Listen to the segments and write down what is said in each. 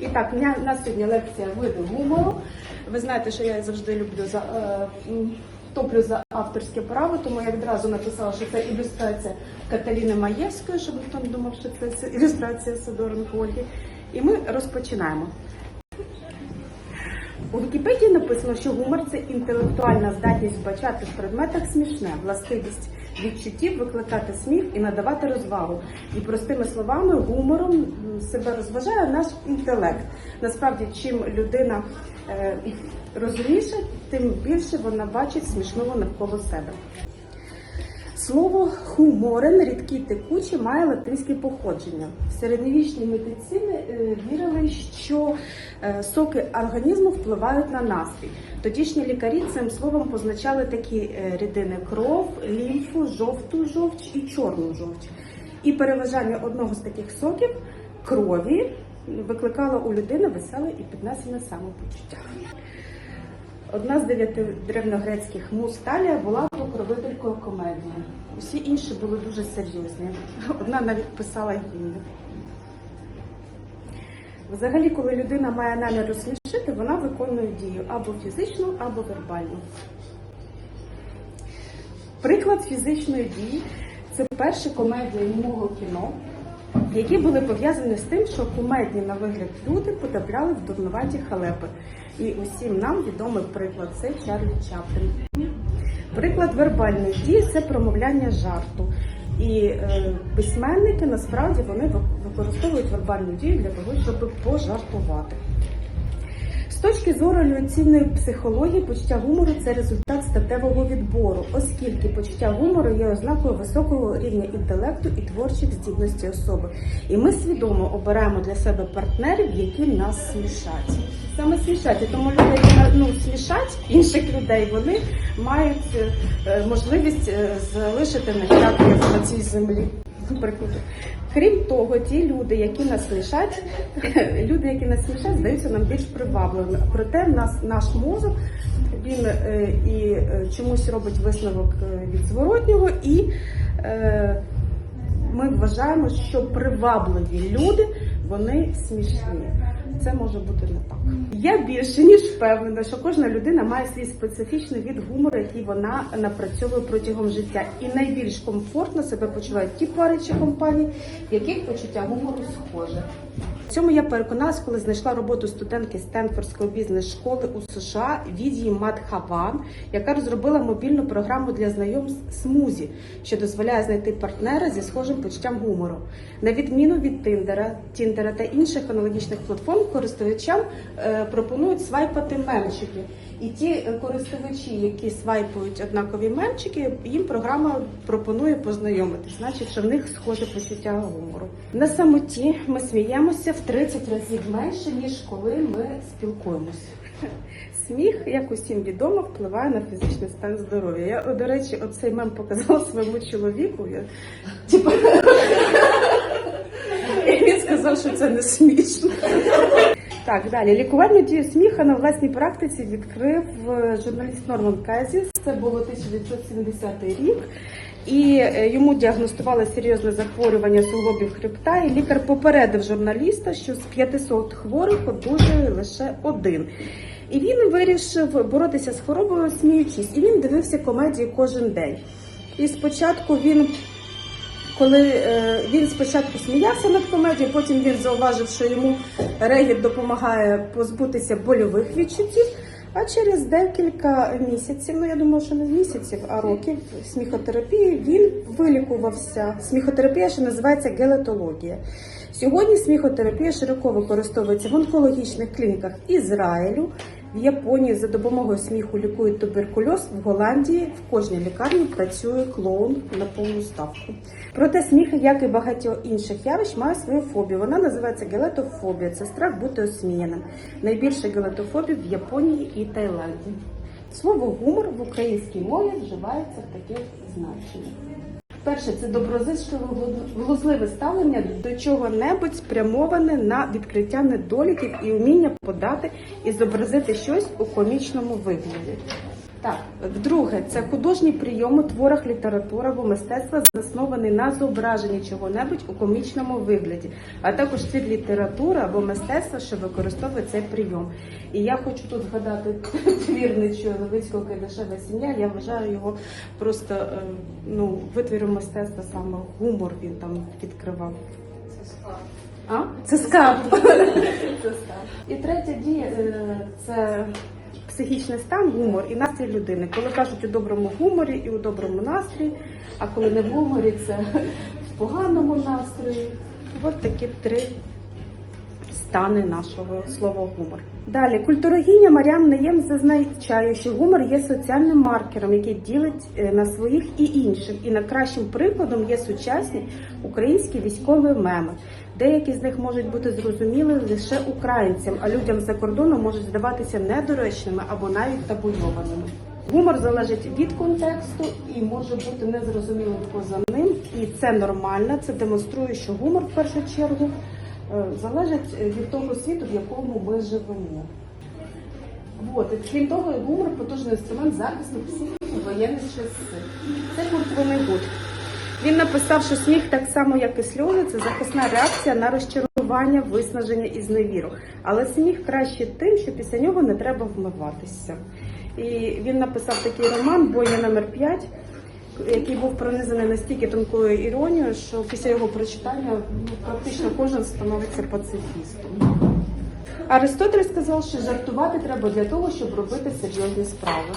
І так, у нас сьогодні лекція виду гумору. Ви знаєте, що я завжди люблю за е, топлю за авторське право, тому я відразу написала, що це ілюстрація Каталіни Маєвської, щоб ніхто не думав, що це ілюстрація Сидоренко Ольги. І ми розпочинаємо. У Вікіпедії написано, що гумор це інтелектуальна здатність вбачати в предметах смішне, властивість відчуттів, викликати сміх і надавати розвагу. І простими словами, гумором себе розважає наш інтелект. Насправді, чим людина е, розумніша, тим більше вона бачить смішного навколо себе. Слово хуморен, рідкі текучі, має латинське походження. В середньовічній медицині е, вірили, що е, соки організму впливають на настрій. Тодішні лікарі цим словом позначали такі е, рідини кров, лімфу, жовту жовч і чорну жовч. І переважання одного з таких соків крові викликало у людини веселе і піднесене самопочуття. Одна з дев'яти древньогрецьких муз Талія була покровителькою комедії. Усі інші були дуже серйозні. Одна навіть писала гімни. Взагалі, коли людина має намір розсмішити, вона виконує дію або фізичну, або вербальну. Приклад фізичної дії це перші комедії німого кіно, які були пов'язані з тим, що кумедні на вигляд люди потрапляли в дурнуваті халепи. І усім нам відомий приклад це Чарлі Чаплін. Приклад вербальних дій це промовляння жарту. І е, письменники насправді вони використовують вербальну дію для того, щоб пожартувати. Точки зору еволюційної психології, почуття гумору це результат статевого відбору, оскільки почуття гумору є ознакою високого рівня інтелекту і творчих здібностей особи. І ми свідомо обираємо для себе партнерів, які нас смішать. Саме смішать, тому люди, які ну, смішать інших людей, вони мають е, можливість е, залишити нащадки на цій землі. Крім того, ті люди, які нас смішать, люди, які нас смішать, здаються нам більш привабливими. Проте нас наш мозок він е, і е, чомусь робить висновок е, від зворотнього, і ми вважаємо, що привабливі люди вони смішні. Це може бути не так. Я більше ніж впевнена, що кожна людина має свій специфічний від гумору, який вона напрацьовує протягом життя. І найбільш комфортно себе почувають ті пари чи компанії, в яких почуття гумору схоже. В цьому я переконалась, коли знайшла роботу студентки Стенфордської бізнес-школи у США Відії Мадхаван, яка розробила мобільну програму для знайомств Смузі, що дозволяє знайти партнера зі схожим почуттям гумору. На відміну від Тиндера, Тіндера та інших аналогічних платформ, користувачам пропонують свайпати мемчики. І ті е, користувачі, які свайпують однакові мемчики, їм програма пропонує познайомитись, значить, що в них схоже почуття гумору. На самоті ми сміємося в 30 разів менше, ніж коли ми спілкуємося. Сміх, як усім відомо, впливає на фізичний стан здоров'я. Я, до речі, оцей мем показала своєму чоловіку. Я, типу, і він сказав, що це не смішно. Так, далі. Лікувальну дію сміха на власній практиці відкрив е, журналіст Норман Казіс. Це було 1970 рік. І е, йому діагностували серйозне захворювання суглобів хребта, і лікар попередив журналіста, що з 500 хворих одужує лише один. І він вирішив боротися з хворобою, сміючись. І він дивився комедії кожен день. І спочатку він коли е, він спочатку сміявся над комедією, потім він зауважив, що йому регіт допомагає позбутися больових відчуттів. А через декілька місяців, ну я думаю, що не місяців, а років сміхотерапії він вилікувався. Сміхотерапія, що називається гелетологія. Сьогодні сміхотерапія широко використовується в онкологічних клініках Ізраїлю, в Японії за допомогою сміху лікують туберкульоз. В Голландії в кожній лікарні працює клоун на повну ставку. Проте сміх, як і багатьох інших явищ, має свою фобію. Вона називається гелетофобія. Це страх бути осміяним. Найбільше гелетофобів в Японії і Таїланді. Слово гумор в українській мові вживається в таких значеннях. Перше, це доброзичливе глузливе ставлення до чого-небудь спрямоване на відкриття недоліків і вміння подати і зобразити щось у комічному вигляді. Так, вдруге, це художній прийом у творах літератури або мистецтва, заснований на зображенні чого-небудь у комічному вигляді, а також твір літератури або мистецтва, що використовує цей прийом. І я хочу тут згадати твір Нечуя Левицького Кайдашева сім'я. Я вважаю його просто е, ну, витвіром мистецтва, саме гумор він там відкривав. А? Це скарб. І третя дія е, це психічний стан, гумор і настрій людини. Коли кажуть у доброму гуморі і у доброму настрій, а коли не в гуморі, це в поганому настрої. От такі три стани нашого слова гумор. Далі культурогиня Маріам Наєм зазначає, що гумор є соціальним маркером, який ділить е, на своїх і інших. І найкращим прикладом є сучасні українські військові меми. Деякі з них можуть бути зрозуміли лише українцям, а людям за кордоном можуть здаватися недоречними або навіть табуйованими. Гумор залежить від контексту і може бути незрозумілим поза ним, і це нормально. Це демонструє, що гумор в першу чергу залежить від того світу, в якому ми живемо. От, і крім того, гумор потужний інструмент захисту психіки в часи. Це Курт Вонегут. Він написав, що сміх так само, як і сльози, це захисна реакція на розчарування, виснаження і зневіру. Але сміх краще тим, що після нього не треба вмиватися. І він написав такий роман Боя номер 5 який був пронизаний настільки тонкою іронією, що після його прочитання ну, практично кожен становиться пацифістом. Аристотель сказав, що жартувати треба для того, щоб робити серйозні справи.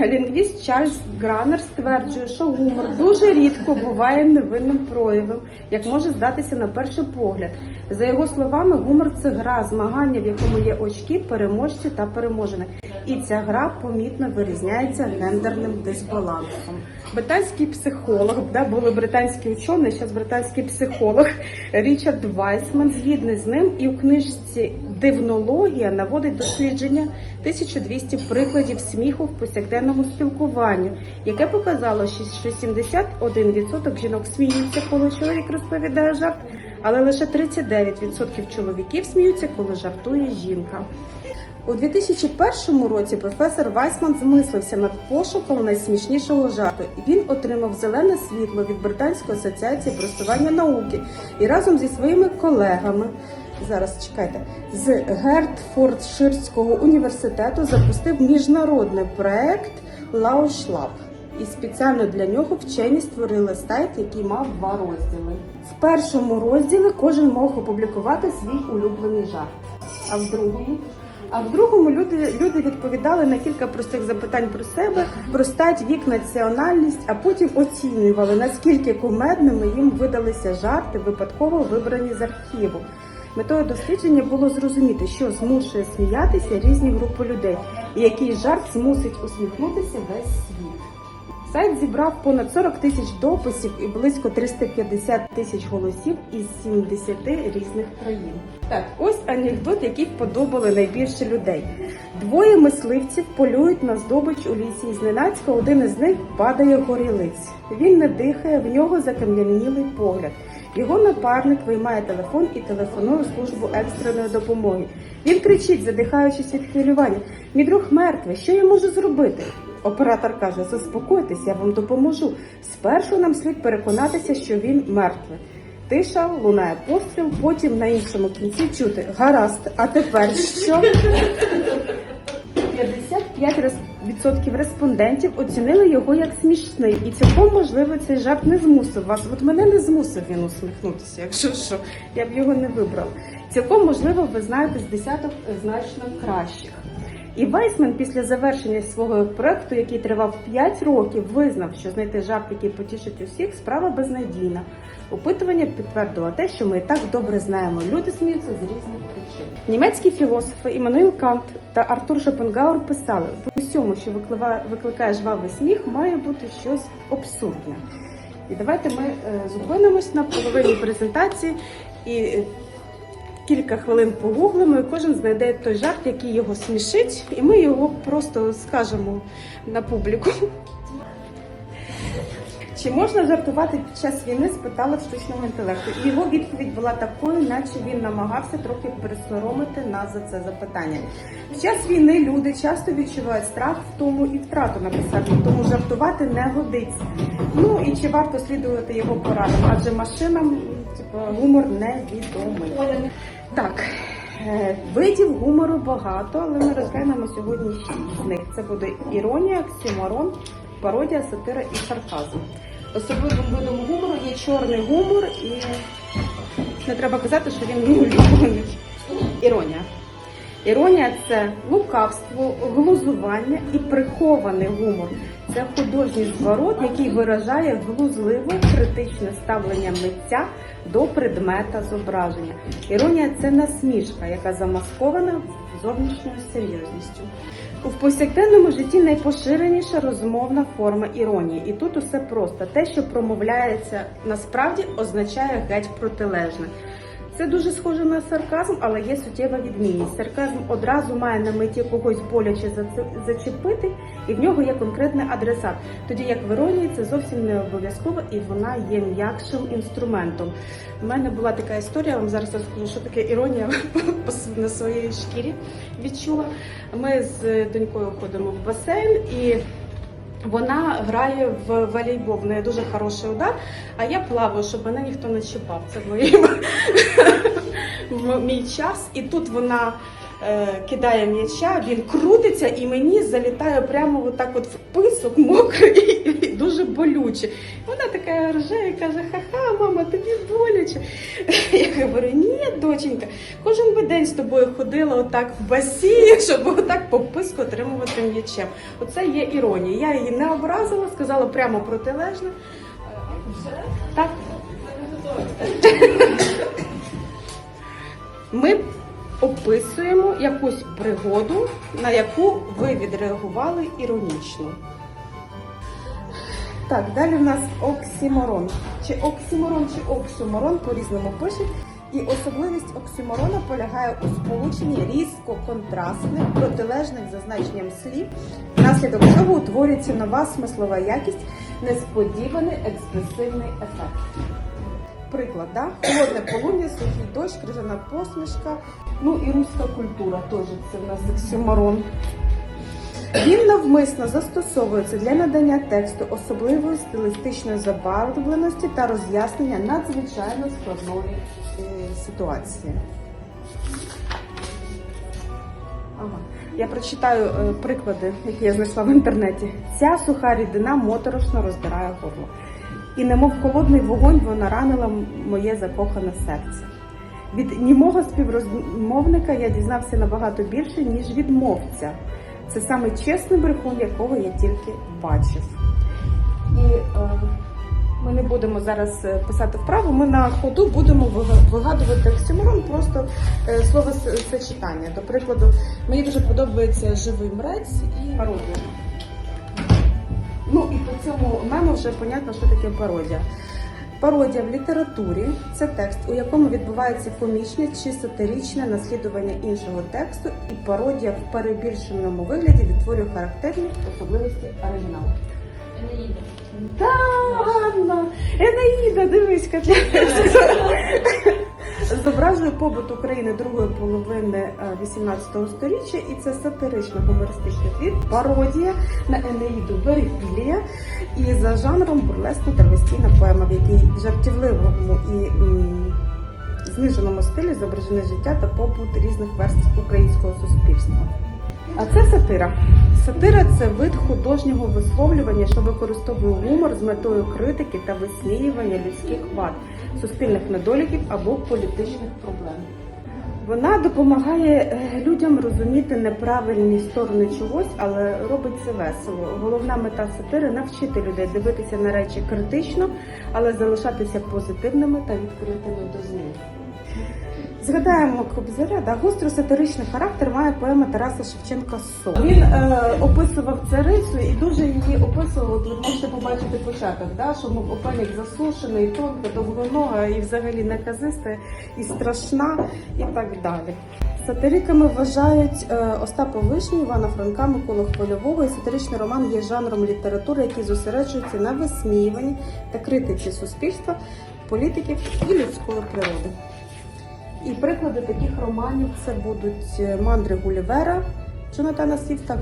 Лінгвіст Чарльз Гранер стверджує, що гумор дуже рідко буває невинним проявом, як може здатися на перший погляд. За його словами, гумор це гра, змагання, в якому є очки, переможці та переможені. І ця гра помітно вирізняється гендерним дисбалансом. Британський психолог, да, були британські учені, зараз британський психолог Річард Вайсман згідний з ним і у книжці Дивнологія наводить дослідження 1200 прикладів сміху в повсякденному спілкуванні, яке показало, що 71% жінок сміються, коли чоловік розповідає жарт, але лише 39% чоловіків сміються, коли жартує жінка. У 2001 році професор Вайсман змислився над пошуком найсмішнішого жарту. Він отримав зелене світло від Британської асоціації просування науки і разом зі своїми колегами. Зараз чекайте з Гертфордширського університету запустив міжнародний проект Лаушлаб. І спеціально для нього вчені створили сайт, який мав два розділи. В першому розділі кожен мог опублікувати свій улюблений жарт, а в другому а в другому люди, люди відповідали на кілька простих запитань про себе, про стать, вік, національність, а потім оцінювали, наскільки кумедними їм видалися жарти, випадково вибрані з архіву. Метою дослідження було зрозуміти, що змушує сміятися різні групи людей, і який жарт змусить усміхнутися весь світ. Сайт зібрав понад 40 тисяч дописів і близько 350 тисяч голосів із 70 різних країн. Так, ось анекдот, який вподобали найбільше людей. Двоє мисливців полюють на здобич у лісі, зненацька один із них падає горілиць. Він не дихає, в нього закам'янілий погляд. Його напарник виймає телефон і телефонує службу екстреної допомоги. Він кричить, задихаючись від хвилювання: Мій друг мертвий, що я можу зробити? Оператор каже: Заспокойтесь, я вам допоможу. Спершу нам слід переконатися, що він мертвий. Тиша, лунає постріл, потім на іншому кінці чути гаразд. А тепер що? 55% респондентів оцінили його як смішний, і цілком можливо цей жарт не змусив вас. От мене не змусив він усміхнутися, якщо що, я б його не вибрав. Цілком можливо, ви знаєте з десяток значно кращих. І Вайсмен після завершення свого проекту, який тривав 5 років, визнав, що знайти жарт, який потішить усіх, справа безнадійна. Опитування підтвердило те, що ми і так добре знаємо. Люди сміються з різних. Німецькі філософи Іммануїл Кант та Артур Шопенгауер писали: в усьому, що викликає, жвавий сміх, має бути щось абсурдне. І давайте ми е, зупинимось на половині презентації і. е, Кілька хвилин погуглимо, і кожен знайде той жарт, який його смішить, і ми його просто скажемо на публіку. Чи можна жартувати під час війни? спитали в штучному інтелекту. І його відповідь була такою, наче він намагався трохи присоромити нас за це запитання. Під час війни люди часто відчувають страх, втому і втрату написав він, тому жартувати не годиться. Ну і чи варто слідувати його порадам? Адже машинам типу, гумор невідомий. Так. е, Видів гумору багато, але ми розглянемо сьогодні з них. Це буде іронія, оксюморон, пародія, сатира і сарказм. Особливим видом гумору є чорний гумор, і не треба казати, що він улюблений. Іронія. Іронія це лукавство, глузування і прихований гумор. Це художній зворот, який виражає глузливе критичне ставлення митця до предмета зображення. Іронія це насмішка, яка замаскована зовнішньою серйозністю. У повсякденному житті найпоширеніша розмовна форма іронії, і тут усе просто. Те, що промовляється насправді, означає геть протилежне. Це дуже схоже на сарказм, але є суттєва відмінність. Сарказм одразу має на меті когось боляче зачепити, і в нього є конкретний адресат. Тоді як в іронії це зовсім не обов'язково і вона є м'якшим інструментом. У мене була така історія, я вам зараз розкажу, що таке іронія на своїй шкірі відчула. Ми з донькою ходимо в басейн і. Вона грає в волейбол, в неї дуже хороший удар, а я плаваю, щоб мене ніхто не чіпав. Це в мій час. І тут вона кидає м'яча, він крутиться і мені залітає прямо отак от в писок мокрий і дуже болюче. Вона така рже і каже: Ха-ха, мама, тобі боляче. Я говорю, ні, доченька, кожен би день з тобою ходила отак в басейн, щоб отак по писку отримувати м'ячем. Оце є іронія. Я її не образила, сказала прямо протилежне. Так. Ми описуємо якусь пригоду, на яку ви відреагували іронічно. Так, далі в нас оксіморон. Чи оксіморон, чи оксюморон по-різному пишуть. І особливість оксюморона полягає у сполученні різко контрастних, протилежних за значенням слів. Внаслідок цього утворюється нова смислова якість, несподіваний експресивний ефект. Приклад, да? холодне полум'я, сухий дощ, крижана посмішка. Ну і руська культура теж це в нас оксюморон. Він навмисно застосовується для надання тексту особливої стилістичної забарвленості та роз'яснення надзвичайно складної е, ситуації. Я прочитаю е, приклади, які я знайшла в інтернеті. Ця суха рідина моторошно роздирає горло. І немов холодний вогонь вона ранила моє закохане серце. Від німого співрозмовника я дізнався набагато більше, ніж від мовця. Це саме чесний брехун, якого я тільки бачив. І е, ми не будемо зараз е, писати вправу, ми на ходу будемо вига- вигадувати оксюморон, просто е, слово сочетання. До прикладу, мені дуже подобається живий мрець і пародія. Ну і по цьому мему вже понятно, що таке пародія. Пародія в літературі це текст, у якому відбувається комічне чи сатиричне наслідування іншого тексту, і пародія в перебільшеному вигляді відтворює характерні особливості оригіналу. Енеїда. Да, Ганна! Енаїда, дивись, Катя. Зображує побут України другої половини е, 18 століття, і це сатирично гумористичний твір, пародія на Енеїду Верифілія і за жанром бурлесна травестійна поема, в якій жартівливому і зниженому стилі зображене життя та побут різних верств українського суспільства. А це сатира. Сатира це вид художнього висловлювання, що використовує гумор з метою критики та висміювання людських вад, суспільних недоліків або політичних проблем. Вона допомагає е, людям розуміти неправильні сторони чогось, але робить це весело. Головна мета сатири навчити людей дивитися на речі критично, але залишатися позитивними та відкритими до змін. Згадаємо Кобзаря, да, гостро-сатиричний характер має поема Тараса Шевченка «Сон». Він е, описував царицю і дуже її описував. Ви можете побачити початок, да, що мов опелік засушений, тонка, довгонога і взагалі неказиста і страшна, і так далі. Сатириками вважають е, Остапа Вишні, Івана Франка, Миколу Хвильового. І сатиричний роман є жанром літератури, який зосереджується на висміюванні та критиці суспільства, політиків і людської природи. І приклади таких романів це будуть е, мандри Гулівера Джонатана Свіфта,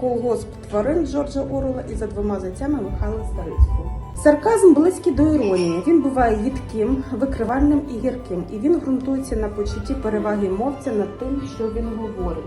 колгосп тварин Джорджа Орла і за двома зайцями Михайла Старицького. Сарказм близький до іронії. Він буває їдким, викривальним і гірким, і він ґрунтується на почутті переваги мовця над тим, що він говорить.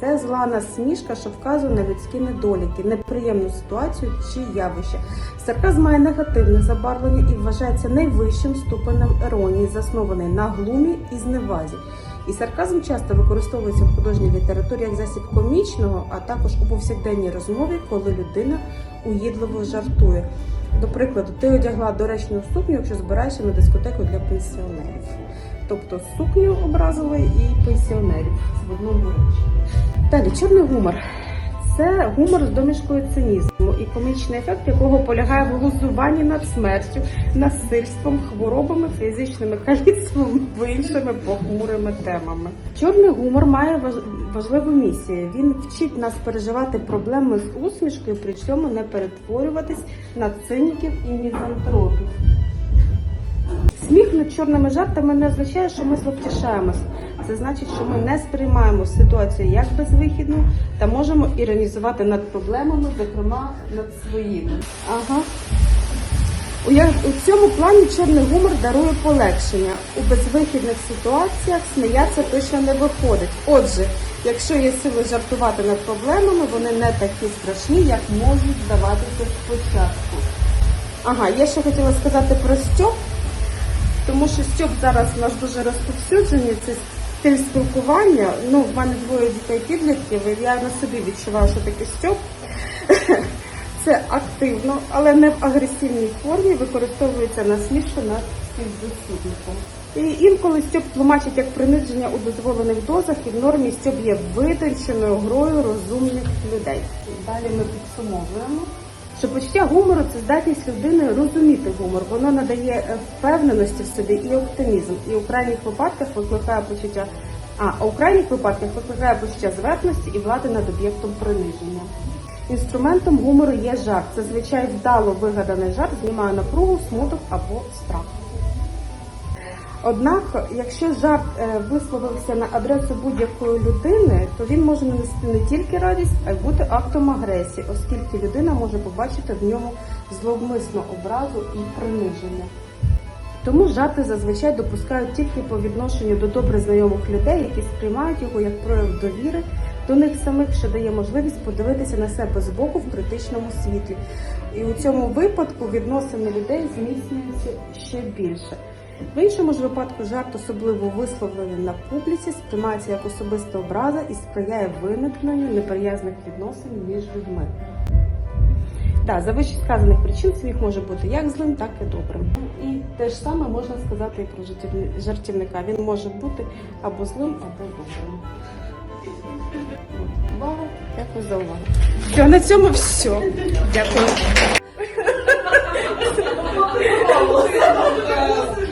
Це зла насмішка, що вказує на людські недоліки, неприємну ситуацію чи явище. Сарказм має негативне забарвлення і вважається найвищим ступенем іронії, заснований на глумі і зневазі. І сарказм часто використовується в художній літературі як засіб комічного, а також у повсякденній розмові, коли людина уїдливо жартує. До прикладу, ти одягла доречну сукню, якщо збираєшся на дискотеку для пенсіонерів. Тобто сукню образили і пенсіонерів в одному речі. Далі, чорний гумор. Це гумор з домішкою цинізму і комічний ефект, якого полягає в глузуванні над смертю, насильством, хворобами, фізичними каліцтвом та іншими похмурими темами. Чорний гумор має важливу місію. Він вчить нас переживати проблеми з усмішкою, при цьому не перетворюватись на циніків і мізантропів. Сміх над чорними жартами не означає, що ми зловтішаємось. Це значить, що ми не сприймаємо ситуацію як безвихідну та можемо іронізувати над проблемами, зокрема над своїми. Ага. У, цьому плані чорний гумор дарує полегшення. У безвихідних ситуаціях сміятися точно не виходить. Отже, якщо є сили жартувати над проблемами, вони не такі страшні, як можуть здаватися спочатку. Ага, я ще хотіла сказати про Стьоп, тому що Стьоп зараз у нас дуже розповсюджений. Це стиль спілкування. Ну, в мене двоє дітей підлітків, і я на собі відчуваю, що таке Стьоп. Це активно, але не в агресивній формі використовується насмішка над співбесідником. І інколи стьоп тлумачить як приниження у дозволених дозах, і в нормі стьоп є витонченою грою розумних людей. Далі ми підсумовуємо. Що почуття гумору це здатність людини розуміти гумор. Воно надає е, впевненості в собі і оптимізм. І у крайніх випадках викликає почуття. А, у крайніх випадках викликає почуття зверхності і влади над об'єктом приниження. Інструментом гумору є жарт. Це звичай вдало вигаданий жарт знімає напругу, смуток або страх. Однак, якщо жарт е, висловився на адресу будь-якої людини, то він може нанести не тільки радість, а й бути актом агресії, оскільки людина може побачити в ньому зловмисну образу і приниження. Тому жарти зазвичай допускають тільки по відношенню до добре знайомих людей, які сприймають його як прояв довіри до них самих, що дає можливість подивитися на себе з боку в критичному світлі. І у цьому випадку відносини людей зміцнюються ще більше. В іншому ж випадку жарт, особливо висловлений на публіці, сприймається як особиста образа і сприяє виникненню неприязних відносин між людьми. Так, за вище сказаних причин сміх може бути як злим, так і добрим. І те ж саме можна сказати і про жартівника. Він може бути або злим, або добрим. Увага, дякую за увагу. Все, на цьому все. Дякую.